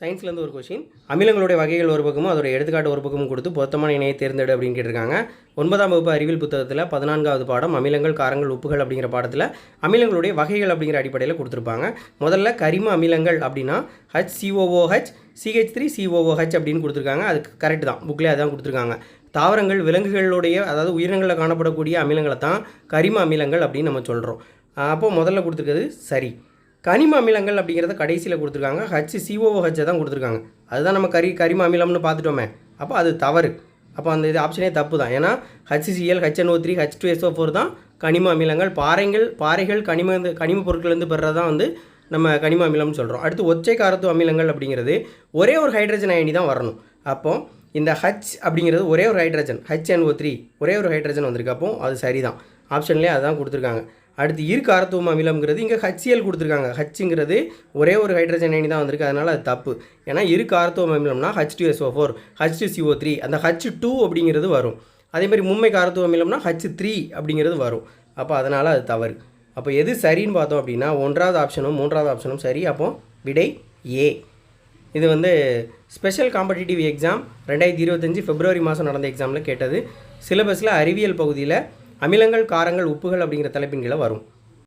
சயின்ஸ்லேருந்து ஒரு கொஷின் அமிலங்களுடைய வகைகள் ஒரு பக்கமும் அதோட எடுத்துக்காட்டு ஒரு பக்கமும் கொடுத்து பொருத்தமான இணையை தேர்ந்தெடு அப்படின்னு கேட்டிருக்காங்க. ஒன்பதாம் வகுப்பு அறிவியல் புத்தகத்தில் பதினான்காவது பாடம் அமிலங்கள் காரங்கள் உப்புகள் அப்படிங்கிற பாடத்தில் அமிலங்களுடைய வகைகள் அப்படிங்கிற அடிப்படையில் கொடுத்துருப்பாங்க. முதல்ல கரிம அமிலங்கள் அப்படின்னா H C O O H C H three C O O H அப்படின்னு கொடுத்துருக்காங்க. அது கரெக்ட் தான். புக்லேயே அதான் கொடுத்துருக்காங்க. தாவரங்கள் விலங்குகளுடைய அதாவது உயிரினங்களில் காணப்படக்கூடிய அமிலங்களை தான் கரிம அமிலங்கள் அப்படின்னு நம்ம சொல்கிறோம் அப்போது முதல்ல கொடுத்துருக்கிறது சரி. கனிம அமிலங்கள் அப்படிங்கிறத கடைசியில் கொடுத்துருக்காங்க. ஹச் சிஓஓஹெச்சை தான் கொடுத்துருக்காங்க. அதுதான் நம்ம கரி கரிம அமிலம்னு பார்த்துட்டோமே. அப்போ அது தவறு. அப்போ அந்த இது ஆப்ஷனே தப்பு தான். ஏன்னா H C L H N O three H two S O four தான் கனிம அமிலங்கள். பாறைகள் பாறைகள் கனிம கனிம பொருட்கள்லேருந்து பெறுறது தான் வந்து நம்ம கனிம அமிலம்னு சொல்கிறோம் அடுத்து ஒற்றை காரத்து அமிலங்கள் அப்படிங்கிறது ஒரே ஒரு ஹைட்ரஜன் அயனி தான் வரணும். அப்போ இந்த ஹச் அப்படிங்கிறது ஒரே ஒரு ஹைட்ரஜன் ஹெச்என்ஓ த்ரீ ஒரே ஒரு ஹைட்ரஜன் வந்திருக்கு. அப்போ அது சரிதான். ஆப்ஷன்லேயே அதுதான் கொடுத்துருக்காங்க. அடுத்து இரு காரத்துவம் அமிலம்ங்கிறது இங்கே ஹச்சிஎல் கொடுத்துருக்காங்க. ஹச்சுங்கிறது ஒரே ஒரு ஹைட்ரஜன் அயனி தான் வந்திருக்கு. அதனால் அது தப்பு. ஏன்னா இரு காரத்துவம் அமிலம்னா H two S O four H two C O three அந்த ஹச் டூ அப்படிங்கிறது வரும். அதேமாதிரி மும்மை காரத்துவ அமிலம்னா ஹச் த்ரீ அப்படிங்கிறது வரும். அப்போ அதனால் அது தவறு. அப்போ எது சரின்னு பார்த்தோம் அப்படின்னா ஒன்றாவது ஆப்ஷனும் மூன்றாவது ஆப்ஷனும் சரி. அப்போ விடை ஏ இது வந்து ஸ்பெஷல் காம்படிட்டிவ் எக்ஸாம் ரெண்டாயிரத்தி இருபத்தஞ்சி பிப்ரவரி மாதம் நடந்த எக்ஸாமில் கேட்டது. சிலபஸில் அறிவியல் பகுதியில் அமிலங்கள் காரங்கள் உப்புகள் அப்படிங்கிற தலைப்பின் கீழே வரும்.